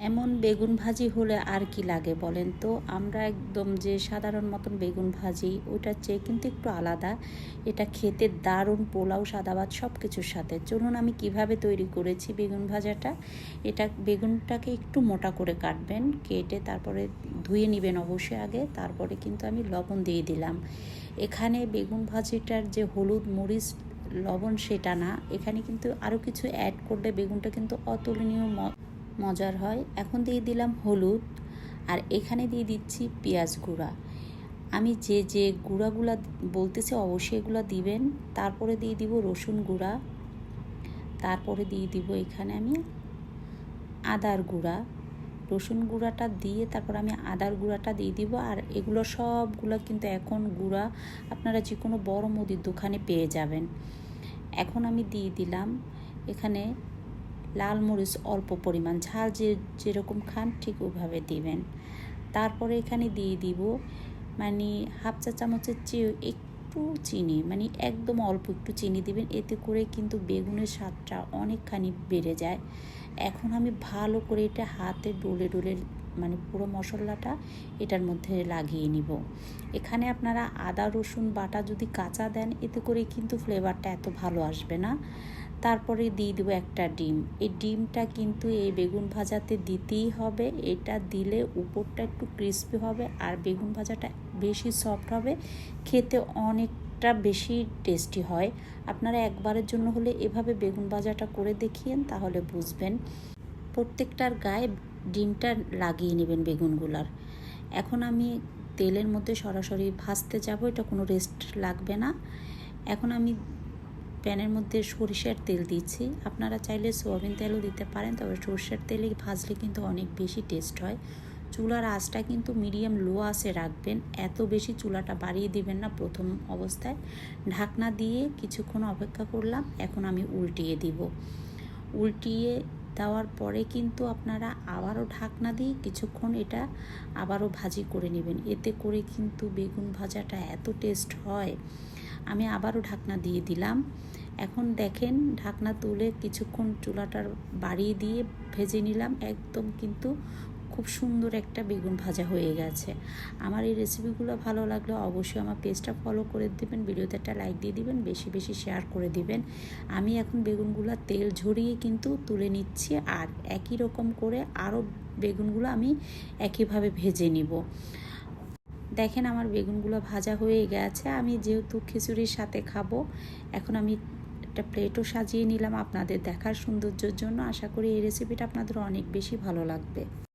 এমন বেগুন ভাজি হলে আর কি লাগে বলেন তো? আমরা একদম যে সাধারণ মতন বেগুন ভাজি, ওটার চেয়ে কিন্তু একটু আলাদা। এটা খেতে দারুণ পোলাও সাদা ভাত সব কিছুর সাথে। চলুন আমি কীভাবে তৈরি করেছি বেগুন ভাজাটা? এটা বেগুনটাকে একটু মোটা করে কাটবেন, কেটে তারপরে ধুয়ে নেবেন অবশ্যই আগে, তারপরে কিন্তু আমি লবণ দিয়ে দিলাম। এখানে বেগুন ভাজিটার যে হলুদ মরিচ, লবণ সেটা না, এখানে কিন্তু আরও কিছু অ্যাড করলে বেগুনটা কিন্তু অতুলনীয় মজার হয়। এখন দিয়ে দিলাম হলুদ আর এখানে দিয়ে দিচ্ছি পেঁয়াজ গুঁড়া। আমি যে যে গুঁড়াগুলা বলতেছি অবশ্যই এগুলো দিবেন। তারপরে দিয়ে দিব রসুন গুঁড়া। তারপরে দিয়ে দিব এখানে আমি আদার গুঁড়া। রসুন গুঁড়াটা দিয়ে তারপর আমি আদার গুঁড়াটা দিয়ে দিব। আর এগুলো সবগুলো কিন্তু এখন গুঁড়া। আপনারা যে কোনো বড় মুদির দোকানে পেয়ে যাবেন। এখন আমি দিয়ে দিলাম এখানে লাল মরিচ অল্প পরিমাণ, ঝাল যে, যেরকম খান ঠিক ওভাবে দিবেন। তারপরে এখানে দিয়ে দিব মানে হাফ চা চামচের চেয়ে একটু চিনি মানে একদম অল্প একটু চিনি দিবেন, এতে করে কিন্তু বেগুনের স্বাদটা অনেকখানি বেড়ে যায়। এখন আমি ভালো করে এটা হাতে ডলে ডোলে মানে পুরো মশলাটা এটার মধ্যে লাগিয়ে নিব। এখানে আপনারা আদা, রসুন বাটা যদি কাঁচা দেন, এতে করে কিন্তু ফ্লেভারটা এত ভালো আসবে না। তারপরে দিয়ে দেবো একটা ডিম। এই ডিমটা কিন্তু এই বেগুন ভাজাতে দিতেই হবে। এটা দিলে উপরটা একটু ক্রিস্পি হবে আর বেগুন ভাজাটা বেশি সফট হবে। খেতে অনেকটা বেশি টেস্টি হয়। আপনারা একবারের জন্য হলে এভাবে বেগুন ভাজাটা করে দেখিয়েন, তাহলে বুঝবেন। প্রত্যেকটার গায়ে ডিমটা লাগিয়ে নেবেন বেগুনগুলার। এখন আমি তেলের মধ্যে সরাসরি ভাজতে যাব, এটা কোনো রেস্ট লাগবে না। এখন আমি প্যানের মধ্যে সরিষার তেল দিচ্ছি। আপনারা চাইলে সোয়াবিন তেলও দিতে পারেন, তবে সরষের তেলে ভাজলে কিন্তু অনেক বেশি টেস্ট হয়। চুলার আঁচটা কিন্তু মিডিয়াম লো আঁচে রাখবেন, এত বেশি চুলাটা বাড়িয়ে দিবেন না প্রথম অবস্থায়। ঢাকনা দিয়ে কিছুক্ষণ অপেক্ষা করলাম, এখন আমি উল্টিয়ে দিব। উল্টিয়ে দেওয়ার পরে কিন্তু আপনারা আবারও ঢাকনা দিয়ে কিছুক্ষণ এটা আবারও ভাজি করে নেবেন। এতে করে কিন্তু বেগুন ভাজাটা এত টেস্ট হয়। আমি আবারও ঢাকনা দিয়ে দিলাম। এখন দেখেন ঢাকনা তুলে কিছুক্ষণ চুলাটার বাড়িয়ে দিয়ে ভেজে নিলাম। একদম কিন্তু খুব সুন্দর একটা বেগুন ভাজা হয়ে গেছে। আমার এই রেসিপিগুলো ভালো লাগলে অবশ্যই আমার পেজটা ফলো করে দেবেন, ভিডিওতে একটা লাইক দিয়ে দিবেন, বেশি বেশি শেয়ার করে দিবেন। আমি এখন বেগুনগুলো তেল ঝরিয়ে কিন্তু তুলে নিচ্ছি আর একই রকম করে আরও বেগুনগুলো আমি একইভাবে ভেজে নিব। দেখেন আমার বেগুনগুলো ভাজা হয়ে গেছে, আমি যেহেতু খিচুড়ির সাথে খাব, এখন আমি একটা প্লেটও সাজিয়ে নিলাম আপনাদের দেখার সৌন্দর্যের জন্য। আশা করি এই রেসিপিটা আপনাদের অনেক বেশি ভালো লাগবে।